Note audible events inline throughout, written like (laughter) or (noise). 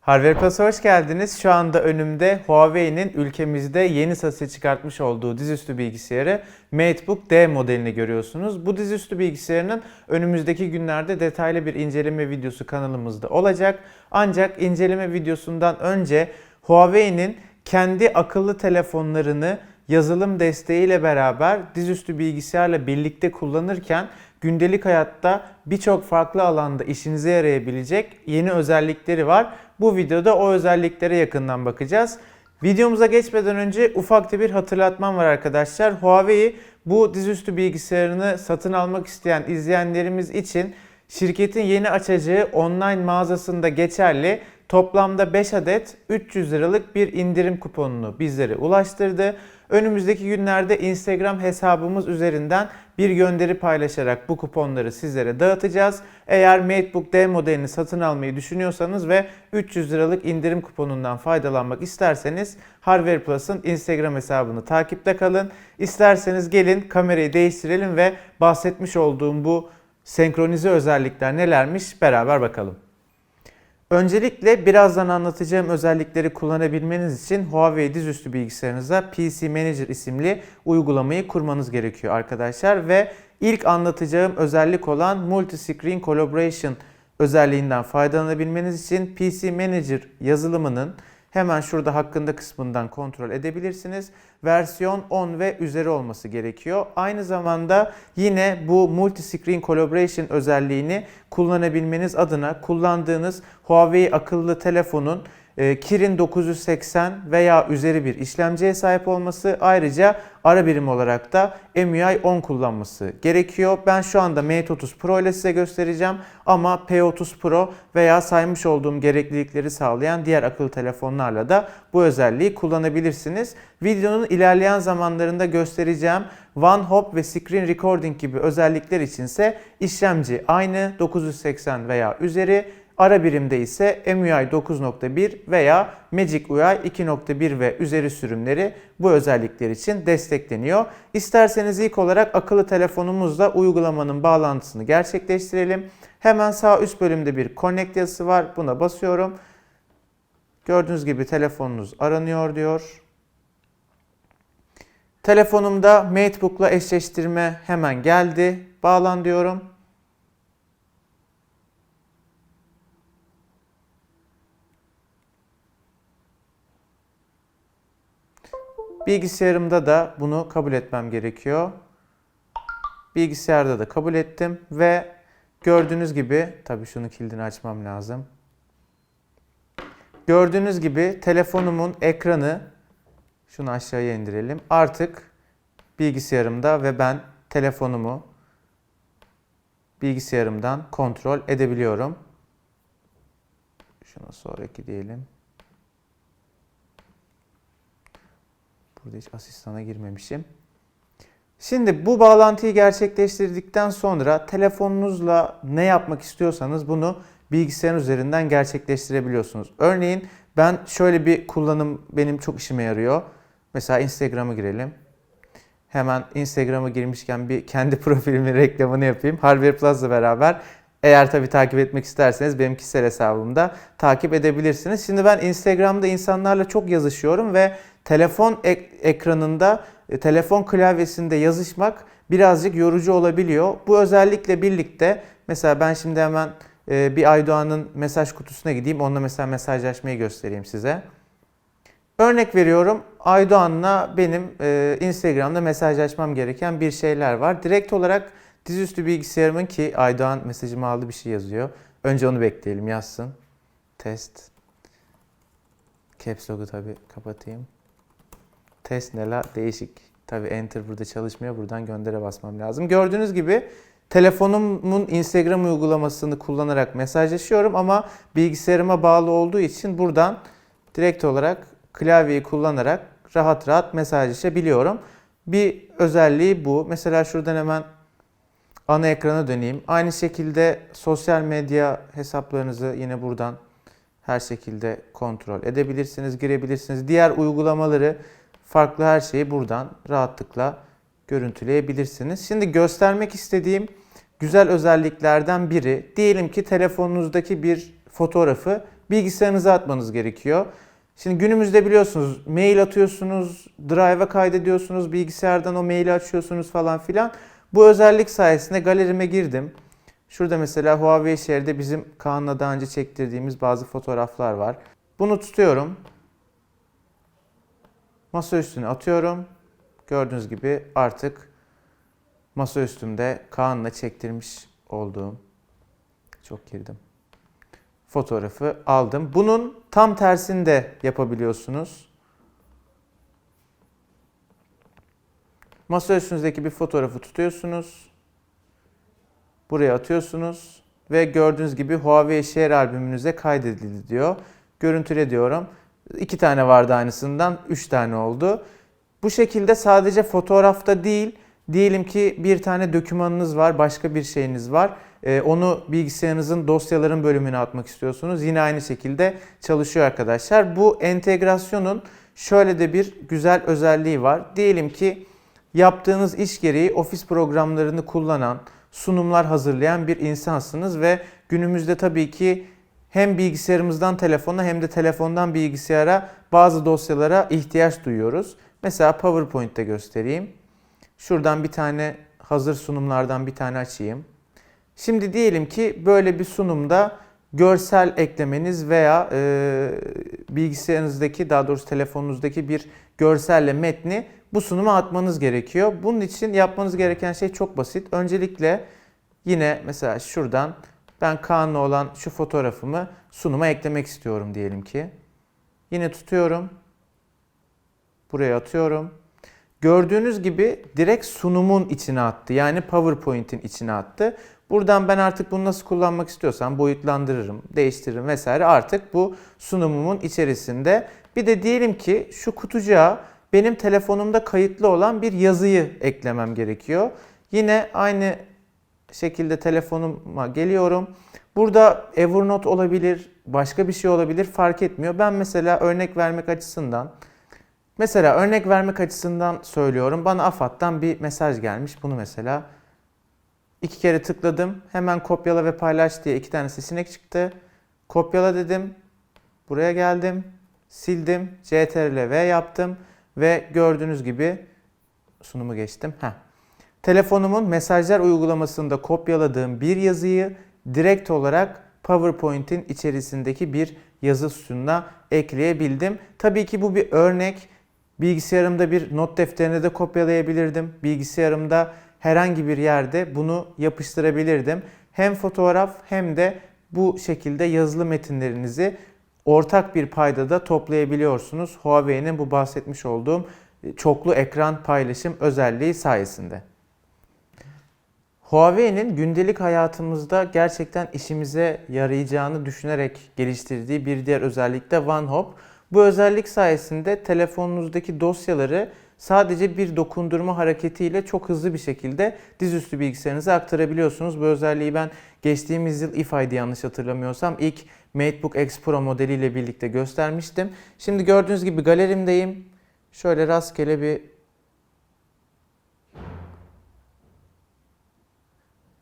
Hardware Plus'a hoş geldiniz. Şu anda önümde Huawei'nin ülkemizde yeni satışa çıkartmış olduğu dizüstü bilgisayarı MateBook D modelini görüyorsunuz. Bu dizüstü bilgisayarının önümüzdeki günlerde detaylı bir inceleme videosu kanalımızda olacak. Ancak inceleme videosundan önce Huawei'nin kendi akıllı telefonlarını yazılım desteğiyle beraber dizüstü bilgisayarla birlikte kullanırken gündelik hayatta birçok farklı alanda işinize yarayabilecek yeni özellikleri var. Bu videoda o özelliklere yakından bakacağız. Videomuza geçmeden önce ufak da bir hatırlatmam var arkadaşlar. Huawei bu dizüstü bilgisayarını satın almak isteyen izleyenlerimiz için şirketin yeni açacağı online mağazasında geçerli toplamda 5 adet 300 liralık bir indirim kuponunu bizlere ulaştırdı. Önümüzdeki günlerde Instagram hesabımız üzerinden bir gönderi paylaşarak bu kuponları sizlere dağıtacağız. Eğer MateBook D modelini satın almayı düşünüyorsanız ve 300 liralık indirim kuponundan faydalanmak isterseniz Hardware Plus'ın Instagram hesabını takipte kalın. İsterseniz gelin kamerayı değiştirelim ve bahsetmiş olduğum bu senkronize özellikler nelermiş beraber bakalım. Öncelikle birazdan anlatacağım özellikleri kullanabilmeniz için Huawei dizüstü bilgisayarınıza PC Manager isimli uygulamayı kurmanız gerekiyor arkadaşlar. Ve ilk anlatacağım özellik olan Multi Screen Collaboration özelliğinden faydalanabilmeniz için PC Manager yazılımının hemen şurada hakkında kısmından kontrol edebilirsiniz. Versiyon 10 ve üzeri olması gerekiyor. Aynı zamanda yine bu Multi Screen Collaboration özelliğini kullanabilmeniz adına kullandığınız Huawei akıllı telefonun Kirin 980 veya üzeri bir işlemciye sahip olması ayrıca ara birim olarak da MUI 10 kullanması gerekiyor. Ben şu anda Mate 30 Pro ile size göstereceğim ama P30 Pro veya saymış olduğum gereklilikleri sağlayan diğer akıllı telefonlarla da bu özelliği kullanabilirsiniz. Videonun ilerleyen zamanlarında göstereceğim One Hop ve Screen Recording gibi özellikler içinse işlemci aynı 980 veya üzeri Ara birimde ise MUI 9.1 veya Magic UI 2.1 ve üzeri sürümleri bu özellikler için destekleniyor. İsterseniz ilk olarak akıllı telefonumuzla uygulamanın bağlantısını gerçekleştirelim. Hemen sağ üst bölümde bir Connect yazısı var. Buna basıyorum. Gördüğünüz gibi telefonunuz aranıyor diyor. Telefonumda MateBook'la eşleştirme hemen geldi. Bağlan diyorum. Bilgisayarımda da bunu kabul etmem gerekiyor. Bilgisayarda da kabul ettim ve gördüğünüz gibi tabii şunu kilidini açmam lazım. Gördüğünüz gibi telefonumun ekranı şunu aşağıya indirelim. Artık bilgisayarımda ve ben telefonumu bilgisayarımdan kontrol edebiliyorum. Şuna sonraki diyelim. Burada hiç asistana girmemişim. Şimdi bu bağlantıyı gerçekleştirdikten sonra telefonunuzla ne yapmak istiyorsanız bunu bilgisayarın üzerinden gerçekleştirebiliyorsunuz. Örneğin ben şöyle bir kullanım benim çok işime yarıyor. Mesela Instagram'a girelim. Hemen Instagram'a girmişken bir kendi (laughs) profilimin reklamını yapayım. Hardware Plus'la beraber eğer tabii takip etmek isterseniz benim kişisel hesabımda takip edebilirsiniz. Şimdi ben Instagram'da insanlarla çok yazışıyorum ve telefon ek- ekranında, e, telefon klavyesinde yazışmak birazcık yorucu olabiliyor. Bu özellikle birlikte mesela ben şimdi hemen e, bir Aydoğan'ın mesaj kutusuna gideyim. Onunla mesela mesajlaşmayı göstereyim size. Örnek veriyorum Aydoğan'la benim e, Instagram'da mesajlaşmam gereken bir şeyler var. Direkt olarak dizüstü bilgisayarımın ki Aydoğan mesajımı aldı bir şey yazıyor. Önce onu bekleyelim yazsın. Test. Caps lock'u tabi kapatayım. Test ne la? Değişik. Tabi enter burada çalışmıyor. Buradan göndere basmam lazım. Gördüğünüz gibi telefonumun Instagram uygulamasını kullanarak mesajlaşıyorum ama bilgisayarıma bağlı olduğu için buradan direkt olarak klavyeyi kullanarak rahat rahat mesajlaşabiliyorum. Bir özelliği bu. Mesela şuradan hemen ana ekrana döneyim. Aynı şekilde sosyal medya hesaplarınızı yine buradan her şekilde kontrol edebilirsiniz, girebilirsiniz. Diğer uygulamaları, farklı her şeyi buradan rahatlıkla görüntüleyebilirsiniz. Şimdi göstermek istediğim güzel özelliklerden biri, diyelim ki telefonunuzdaki bir fotoğrafı bilgisayarınıza atmanız gerekiyor. Şimdi günümüzde biliyorsunuz mail atıyorsunuz, Drive'a kaydediyorsunuz, bilgisayardan o maili açıyorsunuz falan filan. Bu özellik sayesinde galerime girdim. Şurada mesela Huawei Share'de bizim Kaan'la daha önce çektirdiğimiz bazı fotoğraflar var. Bunu tutuyorum. Masa üstüne atıyorum. Gördüğünüz gibi artık masa üstümde Kaan'la çektirmiş olduğum çok girdim. Fotoğrafı aldım. Bunun tam tersini de yapabiliyorsunuz. Masa üstünüzdeki bir fotoğrafı tutuyorsunuz. Buraya atıyorsunuz ve gördüğünüz gibi Huawei Share albümünüze kaydedildi diyor. Görüntüle diyorum. İki tane vardı aynısından, üç tane oldu. Bu şekilde sadece fotoğrafta değil, diyelim ki bir tane dokümanınız var, başka bir şeyiniz var. Ee, onu bilgisayarınızın dosyaların bölümüne atmak istiyorsunuz. Yine aynı şekilde çalışıyor arkadaşlar. Bu entegrasyonun şöyle de bir güzel özelliği var. Diyelim ki yaptığınız iş gereği ofis programlarını kullanan, sunumlar hazırlayan bir insansınız ve günümüzde tabii ki hem bilgisayarımızdan telefona hem de telefondan bilgisayara bazı dosyalara ihtiyaç duyuyoruz. Mesela PowerPoint'te göstereyim. Şuradan bir tane hazır sunumlardan bir tane açayım. Şimdi diyelim ki böyle bir sunumda görsel eklemeniz veya e, bilgisayarınızdaki daha doğrusu telefonunuzdaki bir görselle metni bu sunuma atmanız gerekiyor. Bunun için yapmanız gereken şey çok basit. Öncelikle yine mesela şuradan ben Kaan'la olan şu fotoğrafımı sunuma eklemek istiyorum diyelim ki. Yine tutuyorum. Buraya atıyorum. Gördüğünüz gibi direkt sunumun içine attı. Yani PowerPoint'in içine attı. Buradan ben artık bunu nasıl kullanmak istiyorsam boyutlandırırım, değiştiririm vesaire. Artık bu sunumumun içerisinde. Bir de diyelim ki şu kutucuğa benim telefonumda kayıtlı olan bir yazıyı eklemem gerekiyor. Yine aynı şekilde telefonuma geliyorum. Burada Evernote olabilir, başka bir şey olabilir fark etmiyor. Ben mesela örnek vermek açısından Mesela örnek vermek açısından söylüyorum. Bana AFAD'dan bir mesaj gelmiş. Bunu mesela iki kere tıkladım. Hemen kopyala ve paylaş diye iki tane seçenek çıktı. Kopyala dedim. Buraya geldim. Sildim. CTRL V yaptım. Ve gördüğünüz gibi sunumu geçtim. Heh. Telefonumun mesajlar uygulamasında kopyaladığım bir yazıyı direkt olarak PowerPoint'in içerisindeki bir yazı sütununa ekleyebildim. Tabii ki bu bir örnek. Bilgisayarımda bir not defterine de kopyalayabilirdim. Bilgisayarımda herhangi bir yerde bunu yapıştırabilirdim. Hem fotoğraf hem de bu şekilde yazılı metinlerinizi ortak bir paydada toplayabiliyorsunuz. Huawei'nin bu bahsetmiş olduğum çoklu ekran paylaşım özelliği sayesinde. Huawei'nin gündelik hayatımızda gerçekten işimize yarayacağını düşünerek geliştirdiği bir diğer özellik de OneHop. Bu özellik sayesinde telefonunuzdaki dosyaları sadece bir dokundurma hareketiyle çok hızlı bir şekilde dizüstü bilgisayarınıza aktarabiliyorsunuz. Bu özelliği ben geçtiğimiz yıl IFA'ydı yanlış hatırlamıyorsam ilk MateBook X Pro modeliyle birlikte göstermiştim. Şimdi gördüğünüz gibi galerimdeyim. Şöyle rastgele bir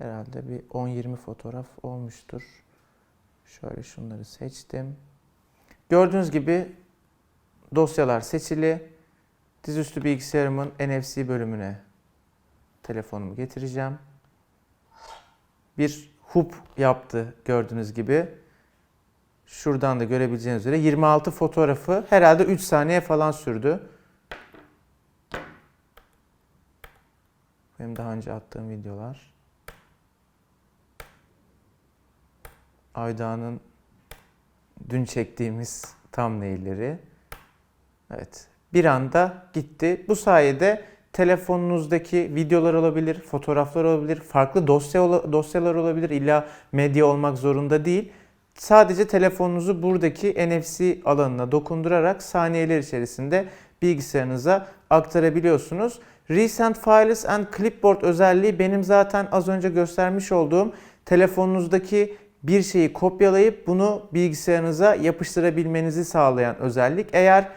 herhalde bir 10-20 fotoğraf olmuştur. Şöyle şunları seçtim. Gördüğünüz gibi dosyalar seçili. Dizüstü bilgisayarımın NFC bölümüne telefonumu getireceğim. Bir hub yaptı gördüğünüz gibi. Şuradan da görebileceğiniz üzere 26 fotoğrafı herhalde 3 saniye falan sürdü. Benim daha önce attığım videolar. Ayda'nın dün çektiğimiz thumbnail'leri. Evet. Bir anda gitti. Bu sayede telefonunuzdaki videolar olabilir, fotoğraflar olabilir, farklı dosya dosyalar olabilir. İlla medya olmak zorunda değil. Sadece telefonunuzu buradaki NFC alanına dokundurarak saniyeler içerisinde bilgisayarınıza aktarabiliyorsunuz. Recent Files and Clipboard özelliği benim zaten az önce göstermiş olduğum telefonunuzdaki bir şeyi kopyalayıp bunu bilgisayarınıza yapıştırabilmenizi sağlayan özellik. Eğer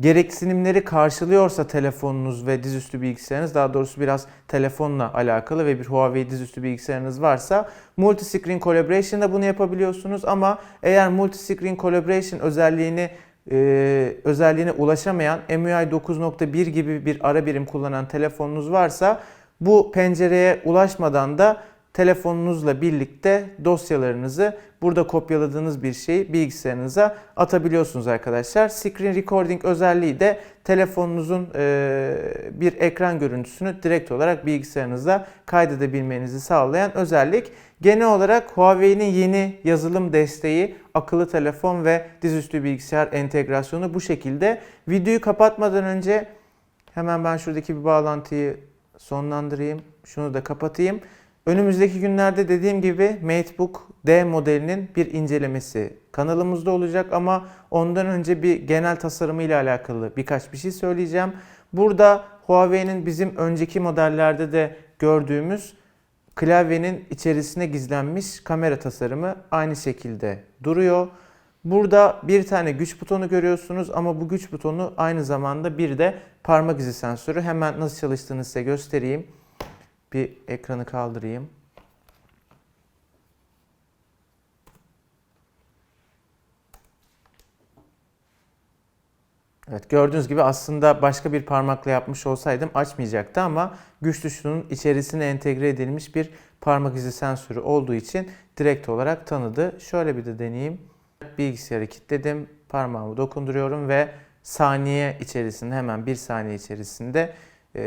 gereksinimleri karşılıyorsa telefonunuz ve dizüstü bilgisayarınız daha doğrusu biraz telefonla alakalı ve bir Huawei dizüstü bilgisayarınız varsa multi-screen collaboration'da bunu yapabiliyorsunuz ama eğer multi-screen collaboration özelliğini e, özelliğine ulaşamayan MUI 9.1 gibi bir ara birim kullanan telefonunuz varsa bu pencereye ulaşmadan da telefonunuzla birlikte dosyalarınızı burada kopyaladığınız bir şeyi bilgisayarınıza atabiliyorsunuz arkadaşlar. Screen recording özelliği de telefonunuzun bir ekran görüntüsünü direkt olarak bilgisayarınıza kaydedebilmenizi sağlayan özellik. Genel olarak Huawei'nin yeni yazılım desteği, akıllı telefon ve dizüstü bilgisayar entegrasyonu bu şekilde. Videoyu kapatmadan önce hemen ben şuradaki bir bağlantıyı sonlandırayım. Şunu da kapatayım. Önümüzdeki günlerde dediğim gibi MateBook D modelinin bir incelemesi kanalımızda olacak ama ondan önce bir genel tasarımı ile alakalı birkaç bir şey söyleyeceğim. Burada Huawei'nin bizim önceki modellerde de gördüğümüz klavyenin içerisine gizlenmiş kamera tasarımı aynı şekilde duruyor. Burada bir tane güç butonu görüyorsunuz ama bu güç butonu aynı zamanda bir de parmak izi sensörü. Hemen nasıl çalıştığını size göstereyim. Bir ekranı kaldırayım. Evet gördüğünüz gibi aslında başka bir parmakla yapmış olsaydım açmayacaktı ama güç tuşunun içerisine entegre edilmiş bir parmak izi sensörü olduğu için direkt olarak tanıdı. Şöyle bir de deneyeyim. Bilgisayarı kilitledim. Parmağımı dokunduruyorum ve saniye içerisinde hemen bir saniye içerisinde e,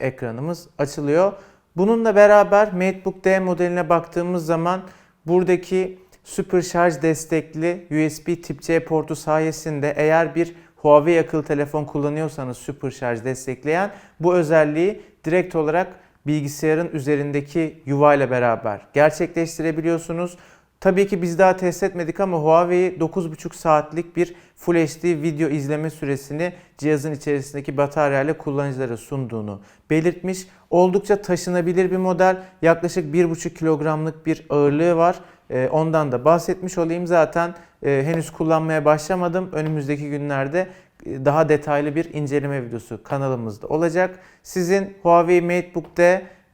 ekranımız açılıyor. Bununla beraber MateBook D modeline baktığımız zaman buradaki süper şarj destekli USB tip C portu sayesinde eğer bir Huawei akıllı telefon kullanıyorsanız süper şarj destekleyen bu özelliği direkt olarak bilgisayarın üzerindeki yuva ile beraber gerçekleştirebiliyorsunuz. Tabii ki biz daha test etmedik ama Huawei 9,5 saatlik bir Full HD video izleme süresini cihazın içerisindeki bataryayla kullanıcılara sunduğunu belirtmiş. Oldukça taşınabilir bir model. Yaklaşık 1,5 kilogramlık bir ağırlığı var. Ee, Ondan da bahsetmiş olayım. Zaten e, henüz kullanmaya başlamadım. Önümüzdeki günlerde e, daha detaylı bir inceleme videosu kanalımızda olacak. Sizin Huawei MateBook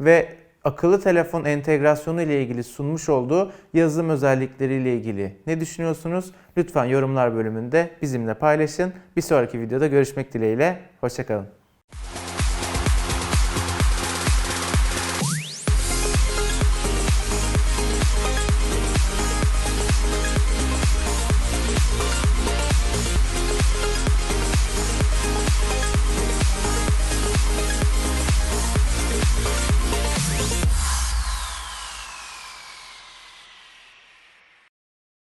ve akıllı telefon entegrasyonu ile ilgili sunmuş olduğu yazılım özellikleri ile ilgili ne düşünüyorsunuz? Lütfen yorumlar bölümünde bizimle paylaşın. Bir sonraki videoda görüşmek dileğiyle. Hoşçakalın.